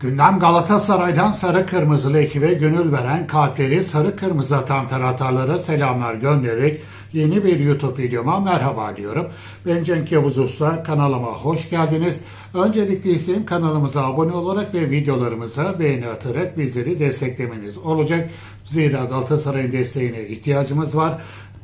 Gündem Galatasaray'dan sarı kırmızılı ekibe gönül veren kalpleri sarı kırmızı atan taraftarlara selamlar göndererek yeni bir YouTube videoma merhaba diyorum. Ben Cenk Yavuz Usta kanalıma hoş geldiniz. Öncelikle isteğim kanalımıza abone olarak ve videolarımıza beğeni atarak bizleri desteklemeniz olacak. Zira Galatasaray'ın desteğine ihtiyacımız var.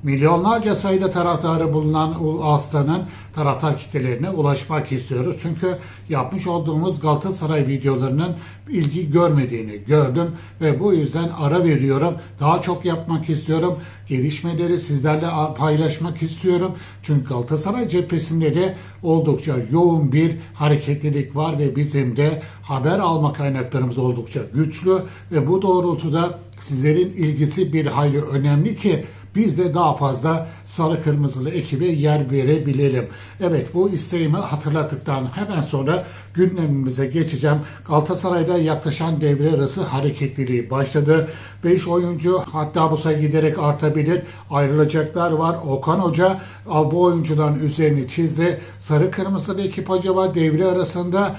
Milyonlarca sayıda taraftarı bulunan Aslan'ın taraftar kitlelerine ulaşmak istiyoruz. Çünkü yapmış olduğumuz Galatasaray videolarının ilgi görmediğini gördüm ve bu yüzden ara veriyorum. Daha çok yapmak istiyorum. Gelişmeleri sizlerle paylaşmak istiyorum. Çünkü Galatasaray cephesinde de oldukça yoğun bir hareketlilik var ve bizim de haber alma kaynaklarımız oldukça güçlü ve bu doğrultuda sizlerin ilgisi bir hayli önemli ki biz de daha fazla sarı kırmızılı ekibe yer verebilelim. Evet bu isteğimi hatırlattıktan hemen sonra gündemimize geçeceğim. Galatasaray'da yaklaşan devre arası hareketliliği başladı. 5 oyuncu hatta bu sayı giderek artabilir. Ayrılacaklar var. Okan Hoca bu oyuncuların üzerini çizdi. Sarı kırmızılı ekip acaba devre arasında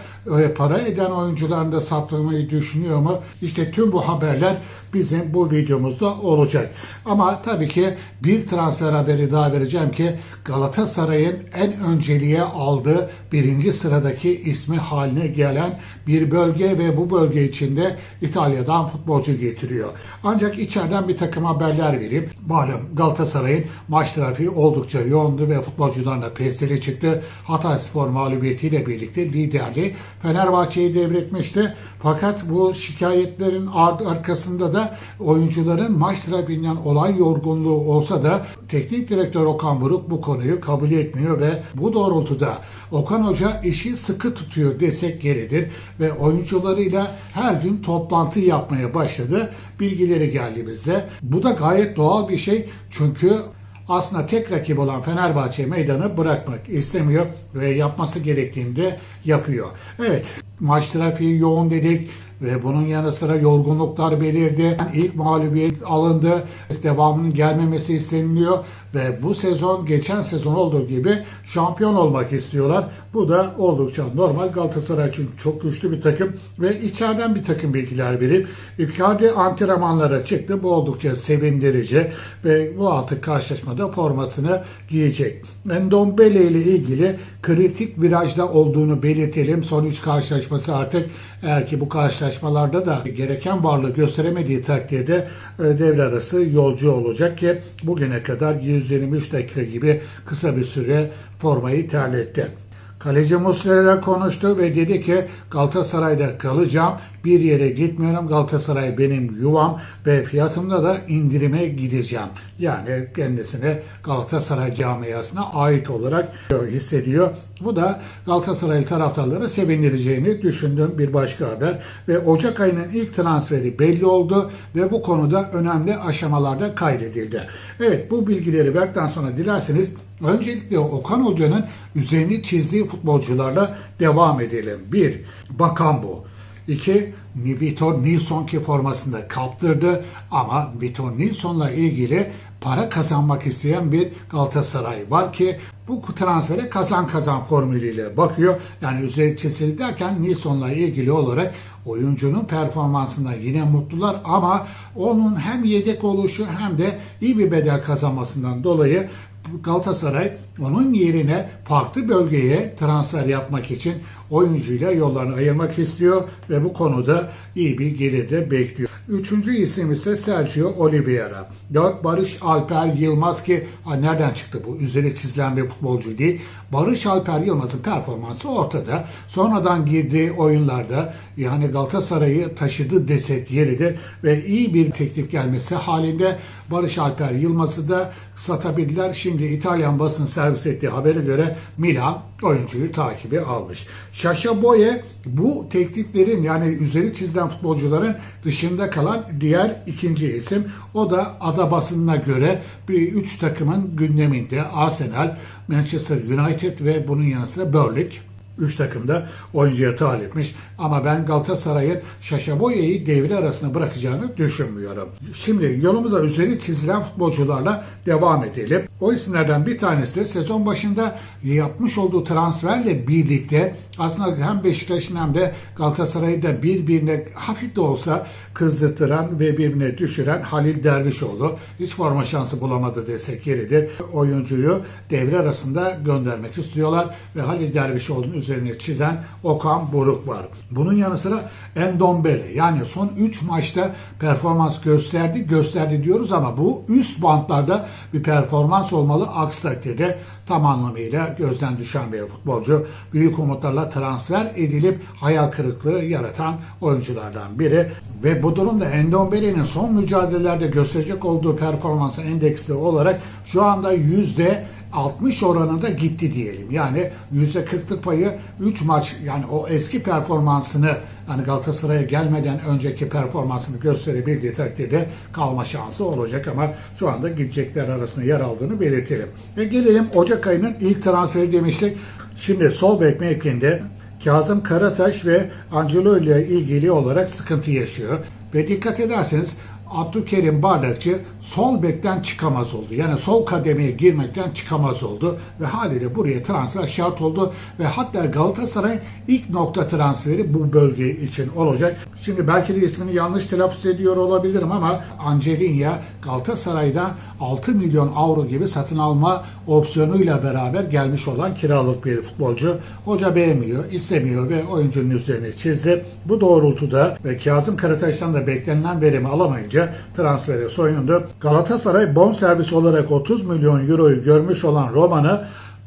para eden oyuncularını da satmayı düşünüyor mu? İşte tüm bu haberler bizim bu videomuzda olacak. Ama tabii ki bir transfer haberi daha vereceğim ki Galatasaray'ın en önceliğe aldığı birinci sıradaki ismi haline gelen bir bölge ve bu bölge içinde İtalya'dan futbolcu getiriyor. Ancak içeriden bir takım haberler vereyim. Malum Galatasaray'ın maç trafiği oldukça yoğundu ve futbolcularına pestili çıktı. Hatay Spor mağlubiyetiyle birlikte liderliği Fenerbahçe'yi devretmişti. Fakat bu şikayetlerin arkasında da oyuncuların maç trafiğinden olay yorgunluğu olsa da teknik direktör Okan Buruk bu konuyu kabul etmiyor ve bu doğrultuda Okan Hoca işi sıkı tutuyor desek yeridir ve oyuncularıyla her gün toplantı yapmaya başladı. Bilgileri geldi bize. Bu da gayet doğal bir şey çünkü aslında tek rakip olan Fenerbahçe meydanı bırakmak istemiyor ve yapması gerektiğini de yapıyor. Evet maç trafiği yoğun dedik ve bunun yanı sıra yorgunluklar belirdi. Yani ilk mağlubiyet alındı. Devamının gelmemesi isteniliyor ve bu sezon geçen sezon olduğu gibi şampiyon olmak istiyorlar. Bu da oldukça normal. Galatasaray için çok güçlü bir takım ve içeriden bir takım bilgiler verip Icardi antrenmanlara çıktı. Bu oldukça sevindirici ve bu hafta karşılaşmada formasını giyecek. Endombele ile ilgili kritik virajda olduğunu belirtelim. Son 3 karşılaşması artık eğer ki bu karşılaşmalarda da gereken varlığı gösteremediği takdirde e, devre arası yolcu olacak ki bugüne kadar 123 dakika gibi kısa bir süre formayı terletti. Kaleci Muslera konuştu ve dedi ki Galatasaray'da kalacağım. Bir yere gitmiyorum. Galatasaray benim yuvam ve fiyatımda da indirime gideceğim. Yani kendisine Galatasaray camiasına ait olarak hissediyor. Bu da Galatasaray taraftarları sevindireceğini düşündüğüm bir başka haber. Ve Ocak ayının ilk transferi belli oldu ve bu konuda önemli aşamalarda kaydedildi. Evet bu bilgileri verdikten sonra dilerseniz Öncelikle Okan Hoca'nın üzerini çizdiği futbolcularla devam edelim. 1. Bakambu. 2. Vitor Nilsson ki formasında kaptırdı ama Vitor Nilsson'la ilgili para kazanmak isteyen bir Galatasaray var ki bu transfere kazan kazan formülüyle bakıyor. Yani üzeri çizildi derken Nilsson'la ilgili olarak oyuncunun performansında yine mutlular ama onun hem yedek oluşu hem de iyi bir bedel kazanmasından dolayı Galatasaray onun yerine farklı bölgeye transfer yapmak için oyuncuyla yollarını ayırmak istiyor ve bu konuda iyi bir gelir de bekliyor. Üçüncü isim ise Sergio Oliveira. Dört Barış Alper Yılmaz ki nereden çıktı bu? Üzeri çizilen bir futbolcu değil. Barış Alper Yılmaz'ın performansı ortada. Sonradan girdiği oyunlarda yani Galatasaray'ı taşıdı desek yeridir ve iyi bir teklif gelmesi halinde Barış Alper Yılmaz'ı da satabildiler. Şimdi İtalyan basın servis ettiği habere göre Milan oyuncuyu takibi almış. Şaşa Boye bu tekliflerin yani üzeri çizilen futbolcuların dışında kalan diğer ikinci isim. O da ada basınına göre bir üç takımın gündeminde Arsenal, Manchester United ve bunun yanı sıra Burnley 3 takımda oyuncuya talipmiş. Ama ben Galatasaray'ın Şaşaboya'yı devre arasında bırakacağını düşünmüyorum. Şimdi yolumuza üzeri çizilen futbolcularla devam edelim. O isimlerden bir tanesi de sezon başında yapmış olduğu transferle birlikte aslında hem Beşiktaş'ın hem de Galatasaray'ı da birbirine hafif de olsa kızdırtıran ve birbirine düşüren Halil Dervişoğlu. Hiç forma şansı bulamadı desek yeridir. Oyuncuyu devre arasında göndermek istiyorlar ve Halil Dervişoğlu'nun üzerine çizen Okan Buruk var. Bunun yanı sıra Endombele yani son 3 maçta performans gösterdi gösterdi diyoruz ama bu üst bantlarda bir performans olmalı. Aksi takdirde tam anlamıyla gözden düşen bir futbolcu. Büyük umutlarla transfer edilip hayal kırıklığı yaratan oyunculardan biri. Ve bu durumda Endombele'nin son mücadelelerde gösterecek olduğu performansa endeksli olarak şu anda yüzde 60 oranında gitti diyelim. Yani %40'lık payı 3 maç yani o eski performansını yani Galatasaray'a gelmeden önceki performansını gösterebildiği takdirde kalma şansı olacak ama şu anda gidecekler arasında yer aldığını belirtelim. Ve gelelim Ocak ayının ilk transferi demiştik. Şimdi sol bek mevkinde Kazım Karataş ve Angelo ile ilgili olarak sıkıntı yaşıyor. Ve dikkat ederseniz Abdülkerim Bardakçı sol bekten çıkamaz oldu. Yani sol kademeye girmekten çıkamaz oldu ve haliyle buraya transfer şart oldu ve hatta Galatasaray ilk nokta transferi bu bölge için olacak. Şimdi belki de ismini yanlış telaffuz ediyor olabilirim ama Angelinya Galatasaray'dan 6 milyon avro gibi satın alma opsiyonuyla beraber gelmiş olan kiralık bir futbolcu. Hoca beğenmiyor, istemiyor ve oyuncunun üzerine çizdi. Bu doğrultuda ve Kazım Karataş'tan da beklenilen verimi alamayınca transfere soyundu. Galatasaray bonservis olarak 30 milyon euroyu görmüş olan Roman'ı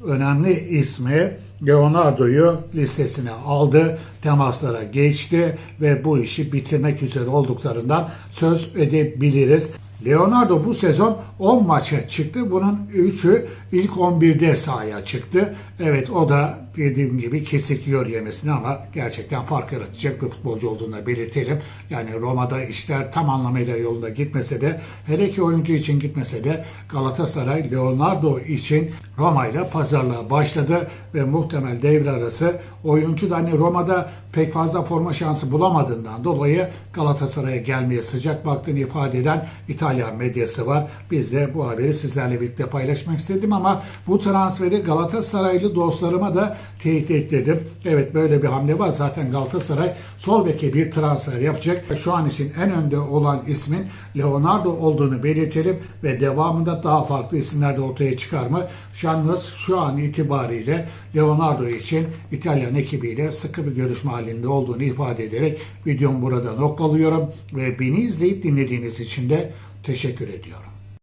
önemli ismi Leonardo'yu listesine aldı, temaslara geçti ve bu işi bitirmek üzere olduklarından söz edebiliriz. Leonardo bu sezon 10 maça çıktı. Bunun 3'ü ilk 11'de sahaya çıktı. Evet o da dediğim gibi kesik yiyor yemesini ama gerçekten fark yaratacak bir futbolcu olduğunu belirtelim. Yani Roma'da işler tam anlamıyla yolunda gitmese de hele ki oyuncu için gitmese de Galatasaray Leonardo için Roma ile pazarlığa başladı ve muhtemel devre arası oyuncu da hani Roma'da pek fazla forma şansı bulamadığından dolayı Galatasaray'a gelmeye sıcak baktığını ifade eden İtalyan medyası var. Biz de bu haberi sizlerle birlikte paylaşmak istedim ama bu transferi Galatasaraylı dostlarıma da teyit ettirdim. Evet böyle bir hamle var. Zaten Galatasaray sol beke bir transfer yapacak. Şu an için en önde olan ismin Leonardo olduğunu belirtelim ve devamında daha farklı isimler de ortaya çıkar mı? Yalnız şu an itibariyle Leonardo için İtalyan ekibiyle sıkı bir görüşme halinde olduğunu ifade ederek videomu burada noktalıyorum ve beni izleyip dinlediğiniz için de teşekkür ediyorum.